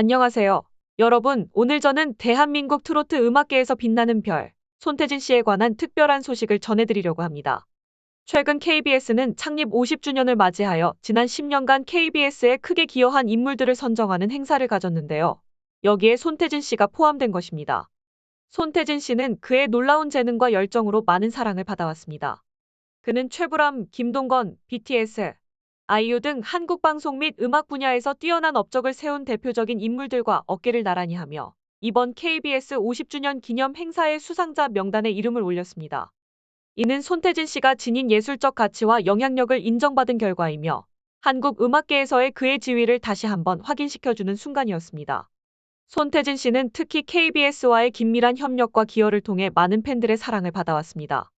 안녕하세요. 여러분, 오늘 저는 대한민국 트로트 음악계에서 빛나는 별, 손태진 씨에 관한 특별한 소식을 전해드리려고 합니다. 최근 KBS는 창립 50주년을 맞이하여 지난 10년간 KBS에 크게 기여한 인물들을 선정하는 행사를 가졌는데요. 여기에 손태진 씨가 포함된 것입니다. 손태진 씨는 그의 놀라운 재능과 열정으로 많은 사랑을 받아왔습니다. 그는 최불암, 김동건, BTS, 아이유 등 한국 방송 및 음악 분야에서 뛰어난 업적을 세운 대표적인 인물들과 어깨를 나란히 하며 이번 KBS 50주년 기념 행사의 수상자 명단에 이름을 올렸습니다. 이는 손태진 씨가 지닌 예술적 가치와 영향력을 인정받은 결과이며 한국 음악계에서의 그의 지위를 다시 한번 확인시켜주는 순간이었습니다. 손태진 씨는 특히 KBS와의 긴밀한 협력과 기여를 통해 많은 팬들의 사랑을 받아왔습니다.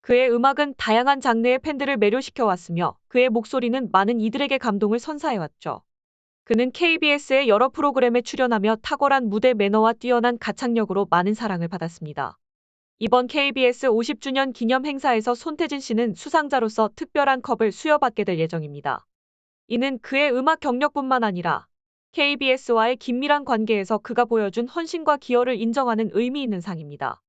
그의 음악은 다양한 장르의 팬들을 매료시켜 왔으며 그의 목소리는 많은 이들에게 감동을 선사해 왔죠. 그는 KBS의 여러 프로그램에 출연하며 탁월한 무대 매너와 뛰어난 가창력으로 많은 사랑을 받았습니다. 이번 KBS 50주년 기념 행사에서 손태진 씨는 수상자로서 특별한 컵을 수여받게 될 예정입니다. 이는 그의 음악 경력뿐만 아니라 KBS와의 긴밀한 관계에서 그가 보여준 헌신과 기여를 인정하는 의미 있는 상입니다.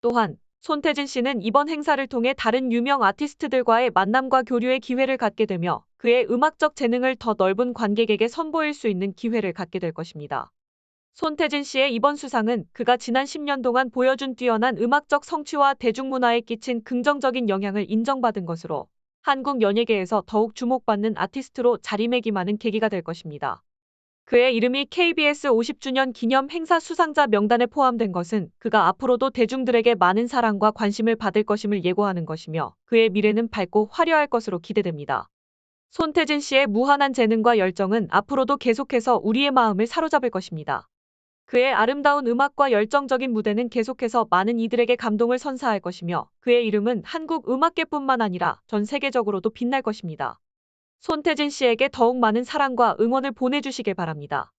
또한 손태진 씨는 이번 행사를 통해 다른 유명 아티스트들과의 만남과 교류의 기회를 갖게 되며 그의 음악적 재능을 더 넓은 관객에게 선보일 수 있는 기회를 갖게 될 것입니다. 손태진 씨의 이번 수상은 그가 지난 10년 동안 보여준 뛰어난 음악적 성취와 대중문화에 끼친 긍정적인 영향을 인정받은 것으로 한국 연예계에서 더욱 주목받는 아티스트로 자리매김하는 계기가 될 것입니다. 그의 이름이 KBS 50주년 기념 행사 수상자 명단에 포함된 것은 그가 앞으로도 대중들에게 많은 사랑과 관심을 받을 것임을 예고하는 것이며 그의 미래는 밝고 화려할 것으로 기대됩니다. 손태진 씨의 무한한 재능과 열정은 앞으로도 계속해서 우리의 마음을 사로잡을 것입니다. 그의 아름다운 음악과 열정적인 무대는 계속해서 많은 이들에게 감동을 선사할 것이며 그의 이름은 한국 음악계뿐만 아니라 전 세계적으로도 빛날 것입니다. 손태진 씨에게 더욱 많은 사랑과 응원을 보내주시길 바랍니다.